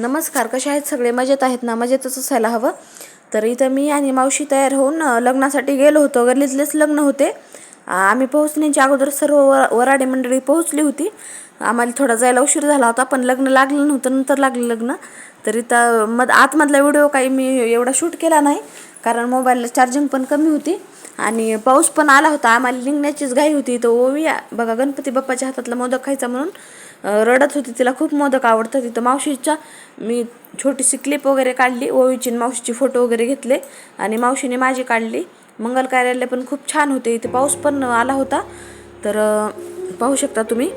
नमस्कार कसे आहेत सगळे? मजेत आहेत ना? मजेतच असायला हवं. तर इथं मी आणि मावशी तयार होऊन लग्नासाठी गेलो होतो. गल्लीतलेच लग्न होते. आम्ही पोहोचण्याच्या अगोदर सर्व वर वराडे मंडळी पोहोचली होती. आम्हाला थोडा जायला उशीर झाला होता पण लग्न लागलं नव्हतं नंतर लागलं लग्न. तर इथं मध आतमधला व्हिडिओ काही मी एवढा शूट केला नाही कारण मोबाईलला चार्जिंग पण कमी होती. आणि पाऊस पण आला होता. आम्हाला निघण्याचीच घाई होती. तर ओवी बघा गणपती बाप्पाच्या हातातला मोदक खायचा म्हणून. रडत होती तिला खूप मोदक आवडतात. तिथं मावशीच्या मी छोटीशी क्लिप वगैरे काढली ओवीची मावशीची फोटो वगैरे घेतले आणि मावशीने माझी काढली. मंगल कार्यालय पण खूप छान होते इथे पाऊस पण आला होता. तर पाहू शकता तुम्ही.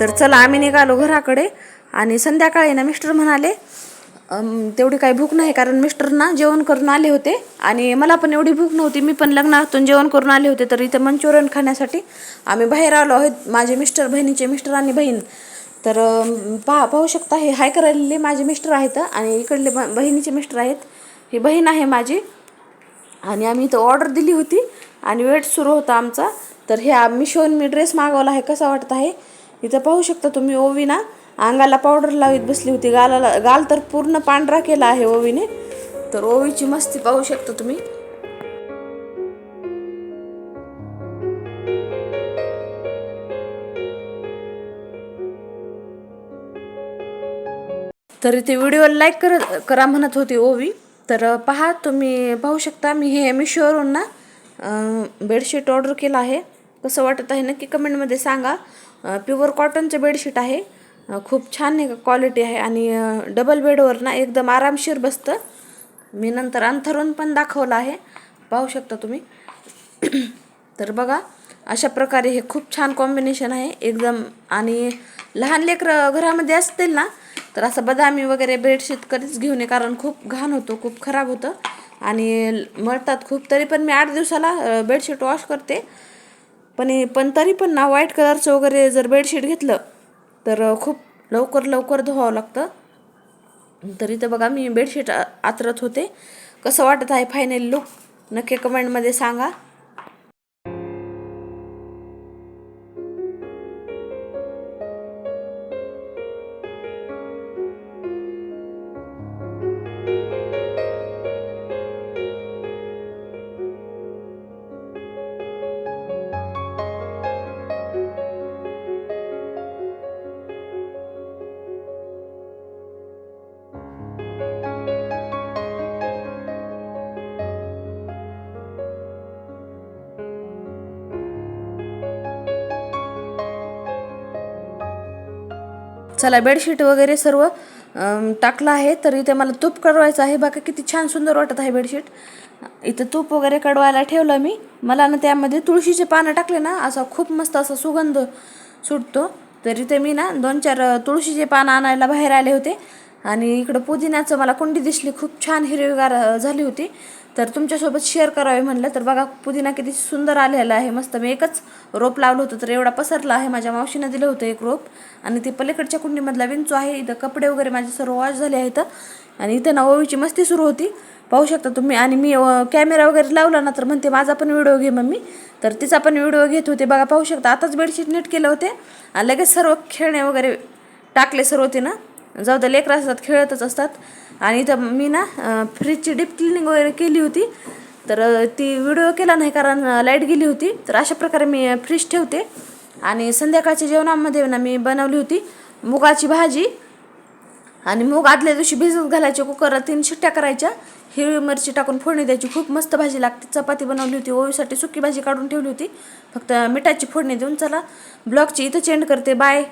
तर चला आम्ही निघालो घराकडे. आणि संध्याकाळी ना मिस्टर म्हणाले तेवढी काही भूक नाही कारण मिस्टरना जेवण करून आले होते आणि मला पण एवढी भूक नव्हती मी पण लग्नातून जेवण करून आले होते तर इथं मंचुरियन खाण्यासाठी आम्ही बाहेर आलो आहोत माझे मिस्टर बहिणीचे मिस्टर आणि बहीण. तर अम, पहा पाहू शकता हे हाय करायले माझे मिस्टर आहेत आणि इकडले ब- बहिणीचे मिस्टर आहेत. ही बहीण आहे माझी आणि आम्ही इथं ऑर्डर दिली होती आणि वेट सुरू होता आमचा. तर ह्या मिशोन मी ड्रेस मागवला आहे कसा वाटत आहे? इथं पाहू शकता तुम्ही ओविना अंगाला पावडर लावीत बसली होती. गालाला गाल तर पूर्ण पांढरा केला आहे ओवीने. तर ओवीची मस्ती पाहू शकता तुम्ही. तर इथे व्हिडिओ लाईक कर करा म्हणत होती ओवी. तर पहा तुम्ही पाहू शकता मी हे मिशोवरून ना बेडशीट ऑर्डर केलं आहे. कसं वाटत आहे नक्की कमेंटमध्ये सांगा. प्युअर कॉटनचं बेडशीट आहे. खूप छान क्वालिटी आहे. आणि डबल बेडवर ना एकदम आरामशीर बसतं. मी नंतर अंथरून पण दाखवलं आहे. पाहू शकता तुम्ही. तर बघा अशा प्रकारे हे खूप छान कॉम्बिनेशन आहे. एकदम आणि लहान लेकरं घरामध्ये असतील ना तर असं बदामी वगैरे बेडशीट कधीच घेऊ नये कारण खूप घाण होतो खूप खराब होतं. आणि मळतात खूप तरी पण मी आठ दिवसाला बेडशीट वॉश करते. पण पण तरी पण ना व्हाईट कलरचं वगैरे जर बेडशीट घेतलं तर खूप लवकर लवकर धुवावं लागतं. तर इथं बघा मी बेडशीट आचरत आतरत होते. कसं वाटत आहे? फायनल लुक नक्की कमेंटमध्ये सांगा. चला बेडशीट वगैरे सर्व टाकलं आहे तर इथे मला तूप कडवायचं आहे. बाकी किती छान सुंदर वाटत आहे बेडशीट इथं तूप वगैरे कडवायला ठेवलं मी. मला ना त्यामध्ये तुळशीचे पानं टाकले ना असा खूप मस्त असा सुगंध सुटतो. तर इथे मी ना दोन चार तुळशीचे पानं आणायला बाहेर आले होते. आणि इकडं पुदिन्याचं मला कुंडी दिसली खूप छान हिरवीगार झाली होती. तर तुमच्यासोबत शेअर करावे म्हणलं तर बघा पुदिना किती सुंदर आलेला आहे. मस्त मी एकच रोप लावलं होतं तर एवढा पसरला आहे. माझ्या मावशीनं दिलं होतं एक रोप. आणि ते पलीकडच्या कुंडीमधला विंचू आहे. इथं कपडे वगैरे माझे सर्व वॉश झाले आहेत. आणि इथं ना ओवीची मस्ती सुरू होती. पाहू शकता तुम्ही. आणि मी कॅमेरा वगैरे लावला ना तर म्हणते माझा पण व्हिडिओ घे मम्मी. तर तिचा पण व्हिडिओ घेत होते. बघा पाहू शकता आताच बेडशीट नीट केलं होते. आणि लगेच सर्व खेळणे वगैरे टाकले सर्व तिनं. जाऊ द्या लेकरं असतात खेळतच असतात. आणि इथं मी ना फ्रीजची डीप क्लिनिंग वगैरे केली होती. तर ती व्हिडिओ केला नाही कारण लाइट गेली होती. तर अशा प्रकारे मी फ्रीज ठेवते. आणि संध्याकाळच्या जेवणामध्ये ना मी बनवली होती मुगाची भाजी. आणि मूग आदल्या दिवशी भिजत घालायचे कुकरला तीन शिट्ट्या करायच्या. हिरवी मिरची टाकून फोडणी द्यायची. खूप मस्त भाजी लागते. चपाती बनवली होती. ओवीसाठी सुकी भाजी काढून ठेवली होती. फक्त मिठाची फोडणी देऊन चला. ब्लॉगची इथं चेंड करते. बाय